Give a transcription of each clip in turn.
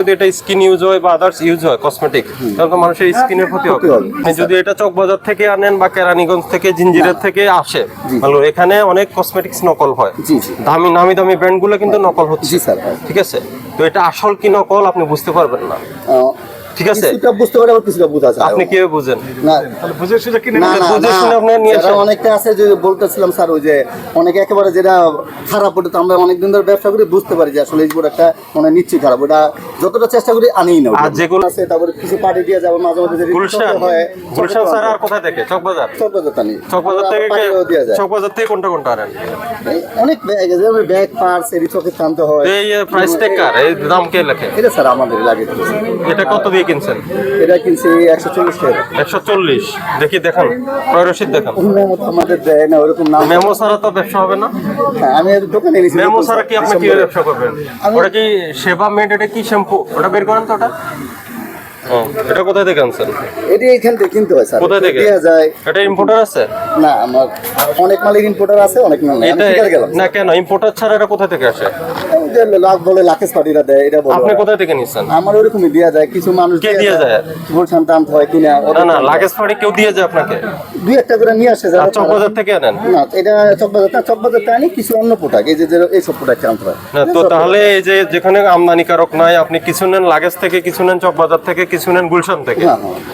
যদি এটা skin use হয় বা আদার্স ইউজ হয় কসমেটিক তাহলে তো মানুষের স্কিনের ক্ষতি হবে। আপনি যদি এটা চকবাজার থেকে আনেন বা কেরানীগঞ্জ থেকে জিঞ্জিরের থেকে আসে ভালো এখানে অনেক কসমেটিক্স নকল হয়। জি, জি। দামি নামি দামি ব্র্যান্ডগুলো কিন্তু নকল হচ্ছে। স্যার। হ্যাঁ। ঠিক আছে? তো এটা আসল কি নকল আপনি বুঝতে পারবেন না। ঠিক আছে? কিছুটা বুঝতে পারে আবার কিছুটা বোঝা যায়। আপনি কীভাবে বুঝেন? না বুঝে সুঝে কিনে না না বুঝে শুনে আপনারা নিয়ে আসেন। অনেকটা আছে যে বলতেছিলাম স্যার ওই যে অনেকে একেবারে যেটা খারাপ ওটা তো আমরা অনেকদিন ধরে ব্যবসা করি বুঝতে পারি যে আসলে এই প্রোডাক্টটা মানে খারাপ। ওটা যতটা চেষ্টা করি আনিই না আর যেগুলো- আছে তারপরে কিছু পার্টি দিয়ে যাব মাঝে মাঝে যদি গুলশান। হয় গুলশান স্যার আর কোথায় থেকে? চকবাজার? চকবাজারটা নেই। চকবাজার থেকে চকবাজার থেকে কোনটা কোনটা আনেন? অনেক ব্যাগ আছে যেমন ব্যাগ পার্স চোখে টানতে হয়। এই প্রাইস টেকার এই দাম কে লেখে? এটা স্যার আমাদের লাগে। এটা কত দিয়ে কিনছেন? এটা কিনছি একশো চল্লিশ টাকা। একশো চল্লিশ। দেখি দেখান। ক্রয় রসিদ দেখান। আমাদের দেয় না ওরকম নাম। মেমো ছাড়া তো ব্যবসা হবে না? হ্যাঁ, আমি দোকানে নিয়েছি মেমো ছাড়া কি আপনি কি ব্যবসা করবেন? ওটা কি সেবা মেড এটা কি শ্যাম্পু? ওটা বের করেন তো ওটা? ও, এটা কোথায় থেকে আনছেন? এটি এখান থেকে কিনতে হয় স্যার। কোথায় থেকে? দেওয়া যায়। এটা ইম্পোর্টার আছে? না আমার অনেক মালিক ইম্পোর্টার আছে অনেক মাল নাই। এটা না কেন ইম্পোর্টার ছাড়া এটা কোথা থেকে আসে? যে লাখ বলে লাখেস দেয় এটা বলো। আপনি কোথায় থেকে নিচ্ছেন? আমার ওরকমই দেওয়া যায় কিছু মানুষ কে দিয়ে যায়? হয় কিনা না না কেউ দিয়ে যায় আপনাকে? দুই একটা করে নিয়ে আসে যারা চকবাজার থেকে আনেন? না এটা চকবাজার না চকবাজার আনি কিছু অন্য প্রোডাক্ট এই যে এইসব প্রোডাক্ট আনতে হয়। না তো তাহলে এই যে যেখানে আমদানিকারক নাই আপনি কিছু নেন লাগেজ থেকে কিছু নেন চকবাজার থেকে কিছু নেন গুলশান থেকে।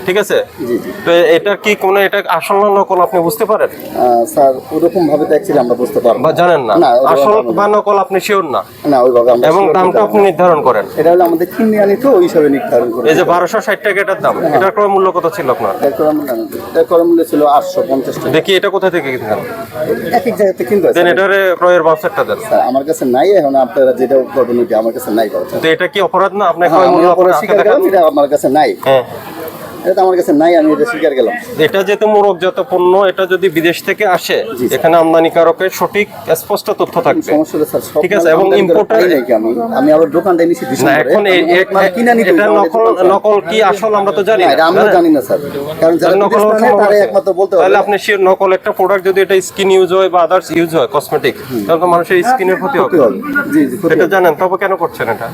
ঠিক আছে? তো এটা কি কোনো এটা আসল না নকল আপনি বুঝতে পারেন? স্যার ওরকম ভাবে actually আমরা বুঝতে পারব বা জানেন না। না, আসল বা নকল আপনি শিওর না? না ওইভাবে আমরা এবং দামটা আপনি নির্ধারণ করেন। এটা হলো আমাদের কিনে আনি তো ওই হিসাবে নির্ধারণ করে এই যে বারোশো ষাট টাকা এটার দাম হ্যাঁ। এটার ক্রয় মূল্য কত ছিল আপনার? এর করে মূল্য এর মূল্য ছিল আটশো পঞ্চাশ টাকা। দেখি এটা কোথা থেকে কিনছেন এক এক জায়গাতে কিনতে দেন। এটারে ক্রয়ের বাউসারটা দেন। স্যার, আমার কাছে নাই এখন আপনারা যেটা করবেন ওইটা আমার কাছে নাই কথা তো এটা কি অপরাধ না? আপনার হ্যাঁ, ক্রয় মূল্য আপনার এটা আমার কাছে নাই। হ্যাঁ। এটা আমার কাছে নাই আমি এটা স্বীকার গেলাম এটা যেহেতু মোরকজাত পণ্য এটা যদি বিদেশ থেকে আসে এখানে আমদানিকারকের সঠিক স্পষ্ট তথ্য থাকবে। স্যার ঠিক আছে, এবং কি আমি? আমি আবার দোকানটা নিছি না এখন কিনা নিতে এটা নকল নকল কি আসল আমরা তো জানি না, এটা আমিও জানি না স্যার। কারণ যারা নকল তারা একমাত্র বলতে তাহলে আপনি শিওর নকল একটা প্রোডাক্ট যদি এটা স্কিন ইউজ হয় বা আদার্স ইউজ হয় কসমেটিক তাহলে তো মানুষের স্কিনের ক্ষতি হবে। জি জি এটা। জানেন তবে কেন করছেন এটা?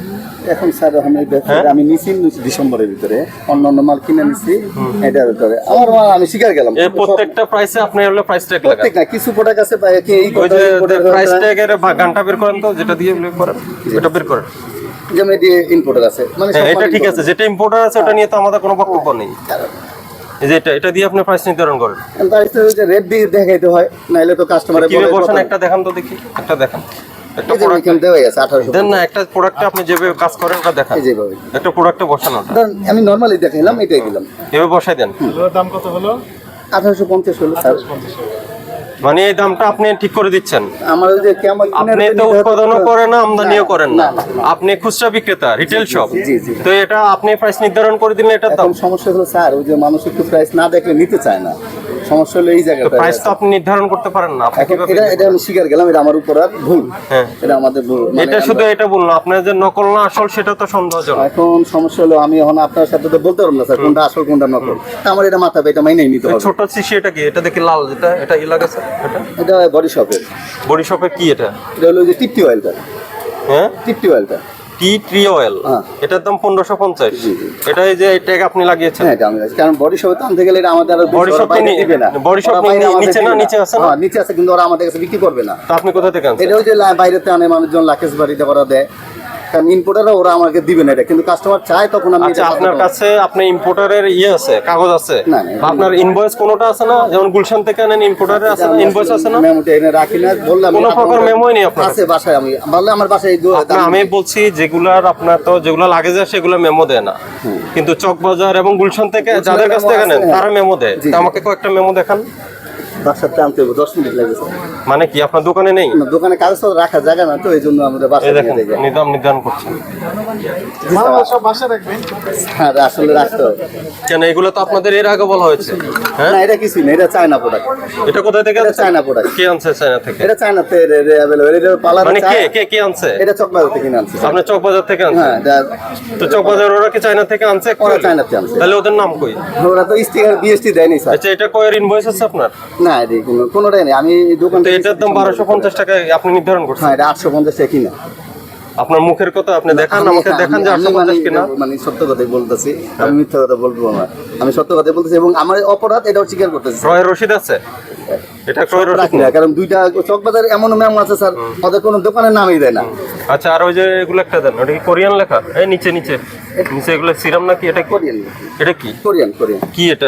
এখন স্যার আমি হ্যাঁ? আমি নিছি ডিসেম্বরের ভিতরে। অন্য অন্য মাল কিনে নিছি এটার ভিতরে। আমার মাল আমি স্বীকার গেলাম। প্রত্যেকটা প্রাইসে আপনি হলো প্রাইস ট্যাগ লাগান। প্রত্যেক না কিছু প্রোডাক্ট আছে কি এই প্রাইস ট্যাগের গানটা বের করেন তো যেটা দিয়ে বের করেন এটা বের করেন। যেমন ইম্পোর্টার আছে মানে হ্যাঁ এটা ঠিক আছে যেটা ইম্পোর্টার আছে ওটা নিয়ে তো আমাদের কোনো বক্তব্য নেই। যে এটা এটা দিয়ে আপনি প্রাইস নির্ধারণ করেন। যে রেট দিয়ে দেখাইতে হয় নাইলে তো কাস্টমারে কীভাবে বসেন একটা দেখান তো দেখি একটা দেখান। একটা প্রোডাক্ট দেওয়াই আছে আঠারোশো দেন না একটা প্রোডাক্টে আপনি যেভাবে কাজ করেন ওটা দেখান। যেভাবে। একটা প্রোডাক্টে বসান ধরেন আমি নর্মালি দেখাইলাম এটাই দিলাম। এভাবে বসাই দেন। দাম কত হলো? আঠারোশো পঞ্চাশ হলো স্যার। মানে এই দামটা আপনি ঠিক করে দিচ্ছেন। আমার ওই যে আপনি তো উৎপাদনও করেন না আমদানিও করেন না। আপনি খুচরা বিক্রেতা রিটেল শপ জি, জি। তো এটা আপনি প্রাইস নির্ধারণ করে দিলে এটার দাম সমস্যা হলো স্যার ওই যে মানুষ একটু প্রাইস না দেখলে নিতে চায় না। সমস্যা হলো এই জায়গাটা প্রাইস তো আপনি নির্ধারণ করতে পারেন না এটা এটা আমি স্বীকার গেলাম এটা আমার উপর আর ভুল। হ্যাঁ। এটা আমাদের ভুল। মানে এটা শুধু এটা বলল আপনার যে নকল না আসল সেটা তো সন্দেহজনক। এখন সমস্যা হলো আমি এখন আপনার সাথে তো বলতে পারব না স্যার কোনটা আসল কোনটা নকল। আমার এটা মাথা এটা মাইনেই নিতে হবে। ছোট শিশি এটা কি? এটা দেখি লাল যেটা এটা ই লাগাছে এটা? এটা বডি শপের। বডি শপে কি এটা? এটা হলো যে টিপটি অয়েলটা হ্যাঁ? টিপটি অয়েলটা টি ট্রি অয়েল। এটার দাম পনেরোশো পঞ্চাশ। এটা এই যে ট্যাগ আপনি লাগিয়েছেন হ্যাঁ আমি। কারণ বডি শপে তো আনতে গেলে এটা আমাদের আরও বডি শপ বাইরে নি- বাইরে আমাদের নিচে না, নিচে আছে না? হ্যাঁ নিচে আছে কিন্তু ওরা আমাদের কাছে বিক্রি করবে না তা আপনি কোথা থেকে আনছেন এটা ওই যে বাইরেতে আনে মানুষজন লাকেশ বাড়িতে করা দেয় কারণ ইম্পোর্টাররা ওরা আমাকে দিবে না এটা। কিন্তু কাস্টমার চায় তখন আমি আচ্ছা আপনার কাছে আপনি ইম্পোর্টারের ইয়ে আছে কাগজ আছে? না, আপনার ইনভয়েস কোনোটা আছে না? যেমন গুলশান থেকে আনেন ইম্পোর্টারের আছে ইনভয়েস আছে না? মেমোটা এনে রাখি না বললাম কোনো প্রকার মেমোই নেই আপনার আছে বাসায় আমি বললে আমার বাসায় আমি বলছি যেগুলার আপনার তো যেগুলো লাগে যায় সেগুলো মেমো দেয় না। কিন্তু চকবাজার এবং গুলশান থেকে যাদের কাছ থেকে নেন তারা মেমো দেয়। আমাকে কয়েকটা মেমো দেখান। বাসাতে আনতে হবে দশ মিনিট লাগে মানে কি আপনার দোকানে নেই? না, দোকানে কাগজপত্র রাখার জায়গা না তো এই জন্য আমাদের বাসায় নিদাম নির্ধারণ করছেন হ্যাঁ আসলে রাখতে হবে। কেন এগুলো তো আপনাদের এর আগে বলা হয়েছে। হ্যাঁ? না এটা কিছুই না এটা চায়না প্রোডাক্ট এটা কোথায় থেকে এটা চায়না প্রোডাক্ট কে আনছে চায়না থেকে? এটা পালার মানে কে কে কে আনছে? এটা চকবাজার থেকে আনছে। চকবাজার থেকে আনছে হ্যাঁ তো চকবাজার ওরা কি চায়না থেকে আনছে? আনছে। তাহলে ওদের নাম কই? ওরা তো স্টিকার বিএসটি দেয়নি স্যার। আচ্ছা এটা কয়ের ইনভয়েস আছে আপনার? না এটা কোনো কোনোটাই নেই। আমি এই দোকান তো এটার দাম বারোশো পঞ্চাশ টাকা আপনি নির্ধারণ করছেন? হ্যাঁ এটা আটশো পঞ্চাশ টাকা কিনা আপনার মুখের কথা আপনি দেখান আমাকে দেখান যে আটশো পঞ্চাশ মানে- কিনা। মানে সত্য কথাই বলতেছি। আমি মিথ্যা কথা বলব না। আমি সত্য কথাই বলতেছি এবং আমার অপরাধ এটাও স্বীকার করতেছি। ক্রয় রসিদ আছে? এটা ক্রয় রাখি না, কারণ দুইটা চকবাজার এমন ম্যাম আছে স্যার ওদের কোনো দোকানের নামই দেয় না। আচ্ছা আর ওই যে এগুলো একটা দেন ওটা কি কোরিয়ান লেখা? এই নিচে নিচে। নিচে এগুলো সিরাম নাকি? এটা কোরিয়ান এটা কি? Korean Korean. কি এটা?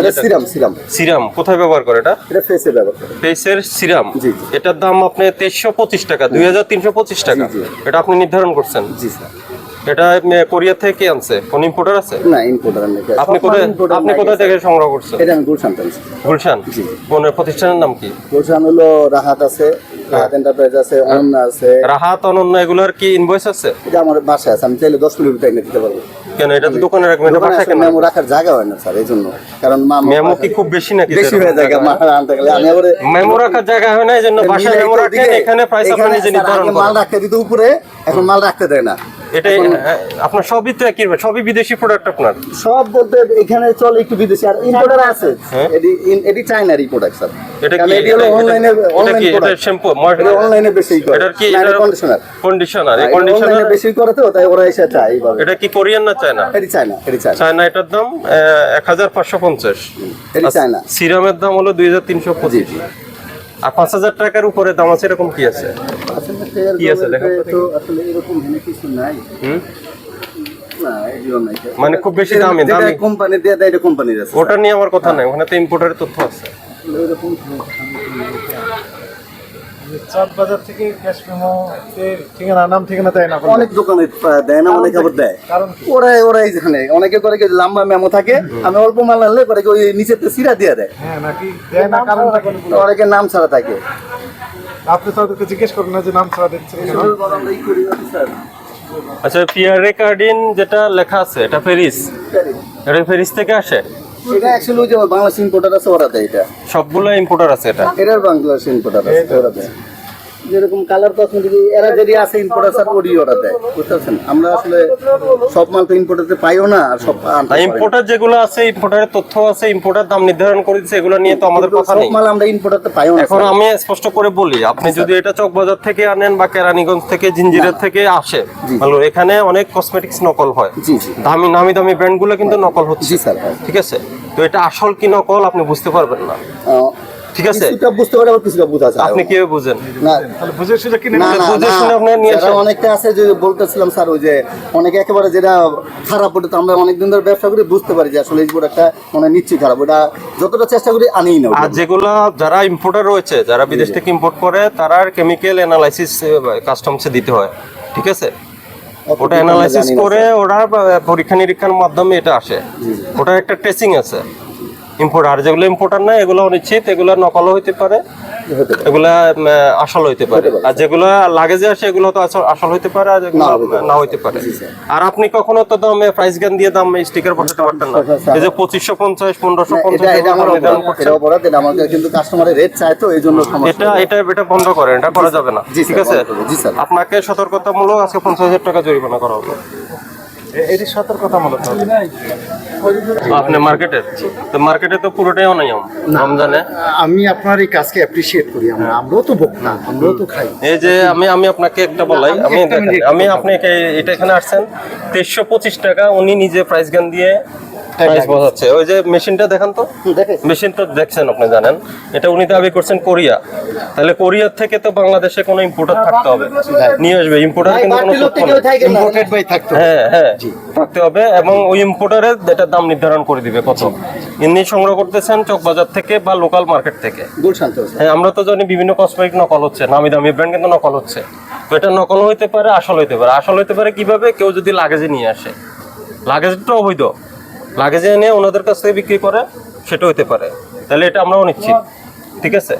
এটা সিরাম সিরাম। সিরাম। কোথায় ব্যবহার করে এটা? এটা ফেসে ব্যবহার করে। ফেসের সিরাম? জি। এটার দাম আপনি তেইশশো পঁচিশ টাকা দুই হাজার তিনশো পঁচিশ টাকা। এটা আপনি নির্ধারণ করছেন? জি স্যার। এটা কোরিয়া থেকে আনছে? কোন ইম্পোর্টার আছে? না ইম্পোর্টার নাকি আপনি কোথায় আপনি কোথায় থেকে সংগ্রহ করছেন? এটা আমি গুলশান টানছি গুলশান? জি। কোন প্রতিষ্ঠানের নাম কি? গুলশান হলো রাহাত আছে রাহাত এন্টারপ্রাইজ আছে অনন্যা আছে। রাহাত অনন্য এগুলোর কি ইনভয়েস আছে? এটা আমার বাসায় আছে আমি চাইলে দশ কিলোমিটার এনে দিতে পারব। কেন এটা তো দোকানে রাখবেন এটা বাসায় কেন? মেমো রাখার জায়গা হয় না স্যার এই জন্য কারণ মা মেমো কি খুব বেশি নাকি বেশি হয়ে যায় মা আনতে গেলে আমি আবার মেমো রাখার জায়গা হয় না এই জন্য বাসায় মেমো রাখেন এখানে প্রাইস আপনি নিজে নির্ধারণ মাল রাখতে দিত উপরে এখন মাল রাখতে দেয় না। এটাই হ্যাঁ, আপনার সবই তো একই সবই বিদেশি প্রোডাক্ট আপনার? সব বলতে এখানে চলে একটু বিদেশি আর ইম্পোর্টার আছে। হ্যাঁ। এটি এটি প্রোডাক্ট স্যার এটা কি এটি হলো এটা- অনলাইনে এটা- এটা অনলাইন এটা শ্যাম্পু এটা অনলাইনে বেশি করে। কি এটা এটা কন্ডিশনার কন্ডিশনার এই অনলাইনে কন্ডিশনার বেশি করে তো তাই ওরা এসে চায় এইভাবে। এটা কি কোরিয়ান না চায়না এটি চায়না এটি চায়না চায়না এটার দাম এক হাজার পাঁচশো পঞ্চাশ। এটি চায়না সিরামের দাম হলো দুই হাজার তিনশো পঁচিশ। আর পাঁচ হাজার টাকার উপরে দাম আছে এরকম কি আছে? কি আছে? দেখো। আসলে এরকম কিছু নাই। হুম? না এগুলো নাই। মানে খুব বেশি দামে দামি। কোম্পানি দিয়ে দেয় এটা কোম্পানির আছে। ওটা নিয়ে আমার কথা নাই ওখানে তো ইম্পোর্টারের তথ্য আছে। এরকম চাঁদ বাজার থেকে ক্যাশ মেমো ঠিকানা নাম ঠিকানা দেয় না অনেক দোকানে দেয় না অনেক আবার দেয়। কারণ ওরাই ওরাই জানে। অনেকে করে কি লম্বা মেমো থাকে আমি অল্প মাল আনলে করে কি ওই নিচের সিরা দিয়ে দেয়। হ্যাঁ নাকি দেয় না অনেকের নাম ছাড়া থাকে। আপনি তাদেরকে জিজ্ঞেস করুন না যে নাম ছাড়া আচ্ছা পিয়ারে যেটা লেখা আছে এটা ফেরিস। এটা ফেরিস থেকে আসে? এটা অ্যাকচুয়ালি ওই যে বাংলাদেশ ইম্পোর্টার আছে ওরা দেয় এটা। সবগুলো ইম্পোর্টার আছে এটা? এটার বাংলাদেশ ইম্পোর্টার আছে ওরা দেয় যেরকম কালার কসমেটিক এরা যদি আছে ইম্পোর্টার ওডি ওরা দেয় বুঝতে পারছেন আমরা আসলে সব মাল তো ইম্পোর্টারতে পাইও না আর সব। ইম্পোর্টার যেগুলো আছে ইম্পোর্টারের তথ্য আছে ইম্পোর্টার দাম নির্ধারণ করে দিচ্ছে এগুলো নিয়ে তো আমাদের কথা সব নেই। মাল আমরা ইম্পোর্টারতে পাইও না এখন আমি স্পষ্ট করে বলি আপনি যদি এটা চকবাজার থেকে আনেন বা কেরানীগঞ্জ থেকে জিঞ্জিরের থেকে আসে। ভালো এখানে অনেক কসমেটিক্স নকল হয়। জি জি। দামি নামি দামি ব্র্যান্ডগুলো কিন্তু নকল হচ্ছে। জি স্যার। ঠিক আছে? তো এটা আসল কি নকল আপনি বুঝতে পারবেন না। ঠিক আছে? কিছুটা বুঝতে পারে আবার কিছুটা বোঝা যায়। আপনি কীভাবে বুঝেন? না তাহলে বুঝে সুঝে কিনে না না বুঝে শুনে আপনারা নিয়ে যারা আসেন। অনেকটা আছে যে বলতেছিলাম স্যার ওই যে অনেকে একেবারে যেটা খারাপ ওটা তো আমরা অনেকদিন ধরে ব্যবসা করি বুঝতে পারি যে আসলে এই একটা মানে নিশ্চয়ই খারাপ। ওটা যতটা চেষ্টা করি আনিই না আর যেগুলা যারা ইম্পোর্টার রয়েছে যারা বিদেশ থেকে ইম্পোর্ট করে তারা কেমিক্যাল অ্যানালাইসিস কাস্টমসে দিতে হয়। ঠিক আছে? ওটা অ্যানালাইসিস করে ওরা পরীক্ষা নিরীক্ষার মাধ্যমে এটা আসে। ওটা একটা টেস্টিং আছে। ইম্পোর্ট আর যেগুলো ইম্পোর্টার না এগুলো অনিশ্চিত এগুলো নকল হইতে পারে। এগুলা আসল হইতে পারে। আর যেগুলো লাগেজে আসে এগুলো তো আসল- হইতে পারে আর না হইতে পারে। আর আপনি কখনো তো দামে প্রাইস গান দিয়ে দাম স্টিকার পাঠাতে পারতেন না। এই যে পঁচিশশো পঞ্চাশ পনেরোশো পঞ্চাশ আমাদের কিন্তু কাস্টমারের রেট চায় তো এই জন্য এটা এটা এটা বন্ধ করেন এটা করা যাবে না। ঠিক আছে। আপনাকে সতর্কতামূলক আজকে পঞ্চাশ হাজার টাকা জরিমানা করা হবে। এটি সতর্কতামূলক হবে। আপনি মার্কেটে তো মার্কেটে তো পুরোটাই অনিয়ম রমজানে? আমি আপনার এই কাজকে অ্যাপ্রিসিয়েট করি আমরা। আমরাও তো ভোক্তা আমরাও তো খাই। এই যে আমি আমি আপনাকে একটা বলাই আমি আমি আপনাকে এটা এখানে আসছেন তেইশশো পঁচিশ টাকা উনি নিজে প্রাইস গান দিয়ে প্রাইস বোঝাচ্ছে। ওই যে মেশিনটা দেখান তো। মেশিন তো দেখছেন আপনি জানেন। এটা উনি দাবি করছেন কোরিয়া। তাহলে কোরিয়ার থেকে তো বাংলাদেশে কোনো ইম্পোর্টার থাকতে হবে। নিয়ে আসবে। ইম্পোর্টার কিন্তু কোনো ইম্পোর্টেড বাই থাকতো হ্যাঁ হ্যাঁ। থাকতে হবে এবং ওই ইম্পোর্টারের এটার দাম নির্ধারণ করে দিবে কত ইনি সংগ্রহ করতেছেন চকবাজার থেকে বা লোকাল মার্কেট থেকে। হ্যাঁ আমরা তো জানি বিভিন্ন কসমেটিক নকল হচ্ছে। নামি দামি ব্র্যান্ড কিন্তু নকল হচ্ছে। তো এটা নকল হইতে পারে আসল হইতে পারে। আসল হইতে পারে কীভাবে? কেউ যদি লাগেজে নিয়ে আসে। লাগেজটা অবৈধ। লাগেজে এনে ওনাদের কাছ থেকে বিক্রি করে সেটা হইতে পারে। তাহলে এটা আমরা অনিশ্চিত ঠিক আছে?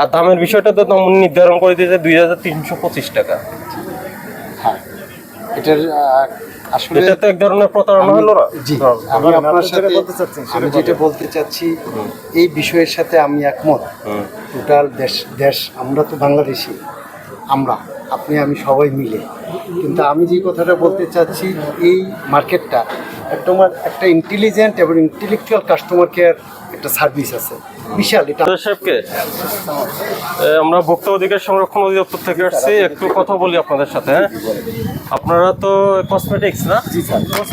আর দামের বিষয়টা তো দাম নির্ধারণ করে দিয়েছে দুই হাজার তিনশো পঁচিশ টাকা। এটার আহ, আসলে এটা তো এক ধরনের প্রতারণা হলো না? জি হ্যাঁ। আমি আপনার সাথে বলতে চাচ্ছেন সেটা আমি যেটা বলতে চাচ্ছি এই বিষয়ের সাথে আমি একমত। টোটাল দেশ দেশ আমরা তো বাংলাদেশি আমরা আপনি আমি সবাই মিলে। কিন্তু আমি যে কথাটা বলতে চাচ্ছি এই মার্কেটটা তোমার একটা ইন্টেলিজেন্ট এবং ইন্টেলেকচুয়াল কাস্টমার কেয়ার একটা সার্ভিস আছে। বিশাল এটা সাহেবকে আমরা ভোক্তা অধিকার সংরক্ষণ অধিদপ্তর থেকে আসছি একটু কথা বলি আপনাদের সাথে হ্যাঁ? আপনারা তো কসমেটিক্স না?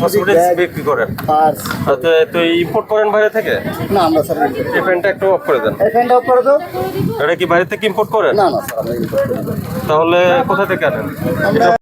কসমেটিক্স বিক্রি করেন। আচ্ছা, তো ইম্পোর্ট করেন বাইরে থেকে? না আমরা স্যার এই প্যান্টটা একটু অফ করে দেন। এই অফ করে দাও। এটা কি বাইরে থেকে ইম্পোর্ট করেন? না না স্যার আমরা import করি তাহলে কোথা থেকে আনেন?